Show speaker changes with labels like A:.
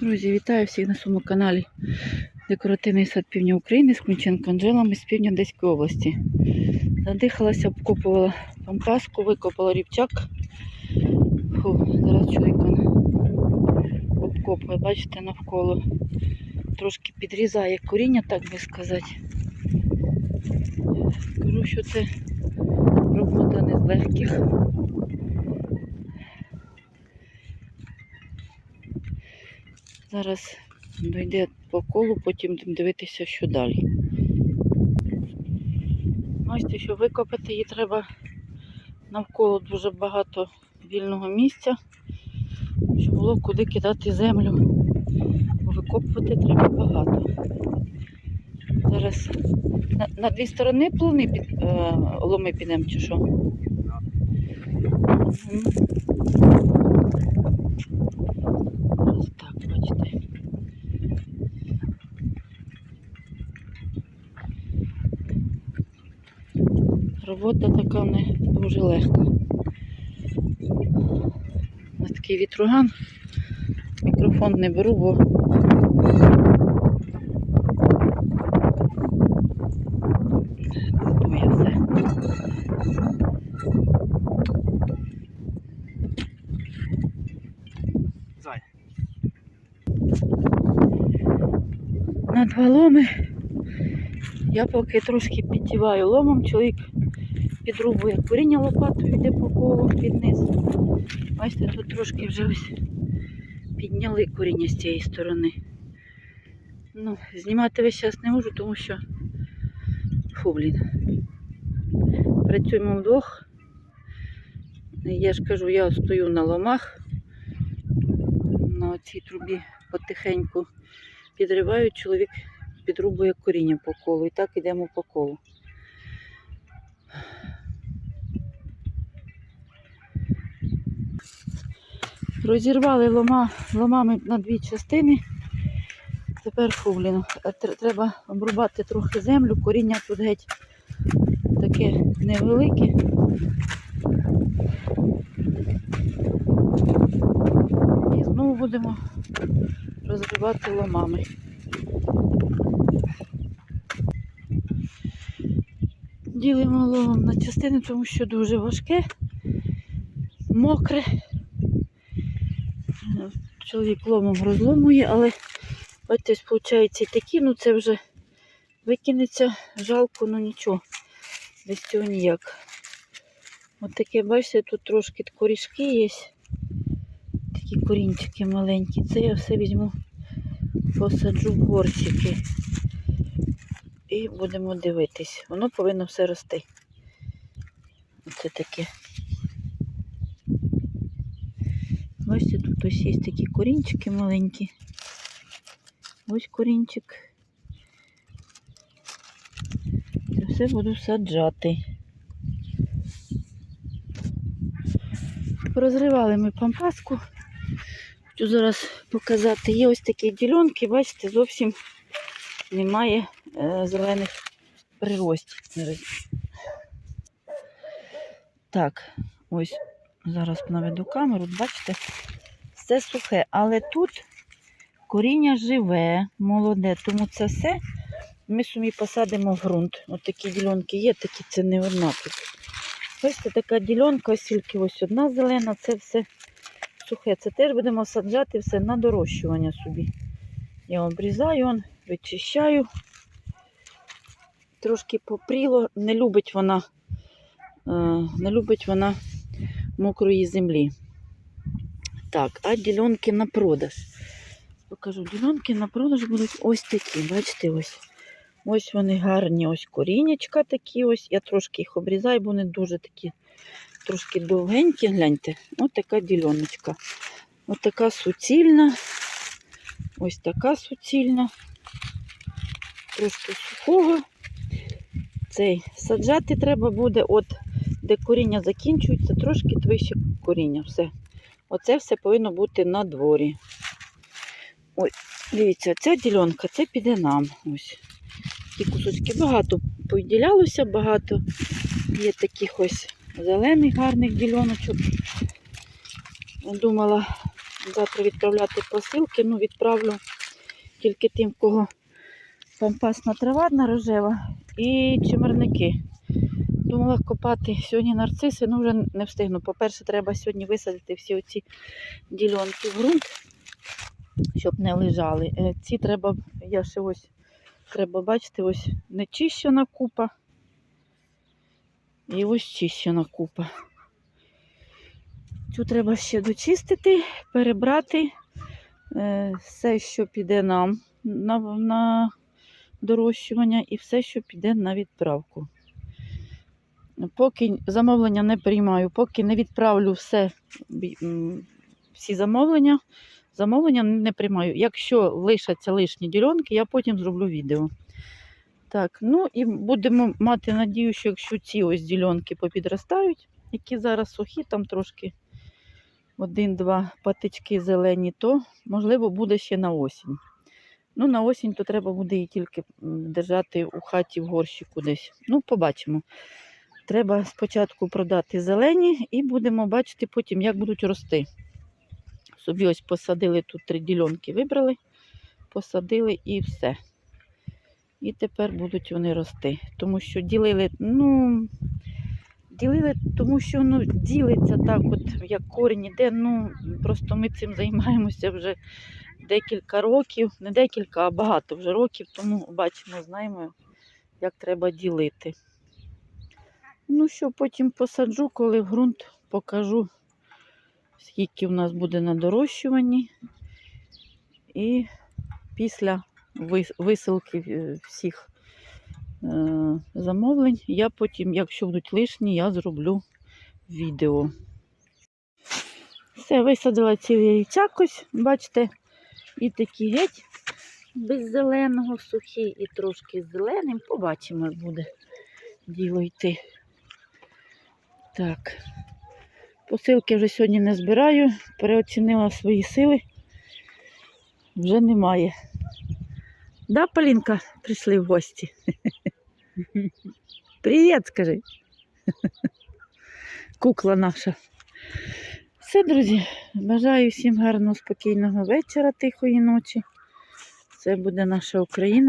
A: Друзі, вітаю всіх на своєму каналі Декоративний сад Півдня України з Кунченко Анжелами з півдня Одеської області. Задихалася, обкопувала пампаску, викопала рівчак. Фу, зараз чоловік обкопує, бачите, навколо. Трошки підрізає коріння, так би сказати. Кажу, що це робота не з легких. Зараз дойде по колу, потім будемо дивитися, що далі. Бачите, щоб викопати її треба навколо дуже багато вільного місця, щоб було куди кидати землю. Бо Викопувати треба багато. Зараз на, на дві сторони плавни під, е, ломи підемо чи що? Ось так, бачите. Робота така не дуже легка. На такий вітруган. Мікрофон не беру, бо здує все.
B: Зай.
A: На два ломи. Я поки трошки підтіваю ломом, чоловік підрубує коріння лопатою, йде по колу під низ. Бачите, тут трошки вже ось підняли коріння з цієї сторони. Ну, знімати весь час не можу, тому що фу, блін. Працюємо вдвох. Я ж кажу, я стою на ломах, на цій трубі потихеньку підриваю, чоловік підрубує коріння по колу. І так йдемо по колу. Розірвали лома, ломами на дві частини. Тепер фубліно. Треба обрубати трохи землю, коріння тут геть таке невелике. І знову будемо розривати ломами. Ділимо ломом на частини, тому що дуже важке, мокре. Чоловік ломом розломує, але бачите, виходить і такі, ну це вже викинеться, жалко, ну нічого, без цього ніяк. Ось таке, бачите, тут трошки корішки є. Такі корінчики маленькі. Це я все візьму, посаджу в горщики. І будемо дивитись. Воно повинно все рости. Оце таке. Бачите, тут ось є такі корінчики маленькі. Ось корінчик. Це все буду саджати. Розривали ми пампаску. Хочу зараз показати. Є ось такі ділянки, бачите, зовсім немає е, зелених приростів. Так, ось зараз наведу камеру, бачите, все сухе, але тут коріння живе, молоде, тому це все ми самі посадимо в ґрунт. Ось такі ділянки є, такі це не одна тут. Ось це така ділянка, ось тільки ось одна зелена, це все сухе. Це теж будемо саджати все на дорощування собі. Я обрізаю, он, вичищаю. Трошки попріло, не любить вона, е, не любить вона мокрої землі. Так, а ділянки на продаж. Покажу, ділянки на продаж будуть ось такі. Бачите, ось. Ось вони гарні, ось корінечка такі ось. Я трошки їх обрізаю, бо вони дуже такі трошки довгенькі. Гляньте, ось така діляночка. Ось така суцільна. Ось така суцільна. Трошки сухого. Цей саджати треба буде, от де коріння закінчується, трошки вище коріння. Все. Оце все повинно бути на дворі. Ой, дивіться, ця ділянка, це піде нам. Ось. Такі кусочки багато повідділялося, багато є таких ось зелених гарних діляночок. Думала завтра відправляти посилки. Ну, відправлю тільки тим, в кого пампасна трава одна рожева і чимерники. Думала копати сьогодні нарциси, ну вже не встигну. По-перше, треба сьогодні висадити всі оці ділянки в ґрунт, щоб не лежали. Е, Ці треба, я ще ось треба бачити, ось нечищена купа. І ось чищена купа. Цю треба ще дочистити, перебрати е, все, що піде нам на, на дорощування, і все, що піде на відправку. Поки замовлення не приймаю, поки не відправлю все, всі замовлення, замовлення не приймаю. Якщо лишаться лишні ділянки, я потім зроблю відео. Так, ну і будемо мати надію, що якщо ці ось ділянки попідростають, які зараз сухі, там трошки один-два патички зелені, то можливо буде ще на осінь. Ну, на осінь то треба буде її тільки держати у хаті в горщику десь. Ну, побачимо. Треба спочатку продати зелені і будемо бачити потім, як будуть рости. Собі ось посадили тут три ділянки, вибрали, посадили і все. І тепер будуть вони рости. Тому що ділили, ну, ділили, тому що воно ділиться так, от як корінь іде. Ну, просто ми цим займаємося вже декілька років, не декілька, а багато вже років, тому бачимо, знаємо, як треба ділити. Ну що, потім посаджу, коли в ґрунт покажу, скільки в нас буде на дорощуванні. І після висилки е, всіх е, замовлень, я потім, якщо будуть лишні, я зроблю відео. Все, висадила цілий ось, бачите, і такі геть без зеленого сухі, і трошки зеленим. Побачимо, як буде діло йти. Так. Посилки вже сьогодні не збираю, переоцінила свої сили. Вже немає. Да, Полінка, прийшли в гості. Привіт, скажи. Кукла наша. Все, друзі, бажаю всім гарного, спокійного вечора, тихої ночі. Це буде наша Україна.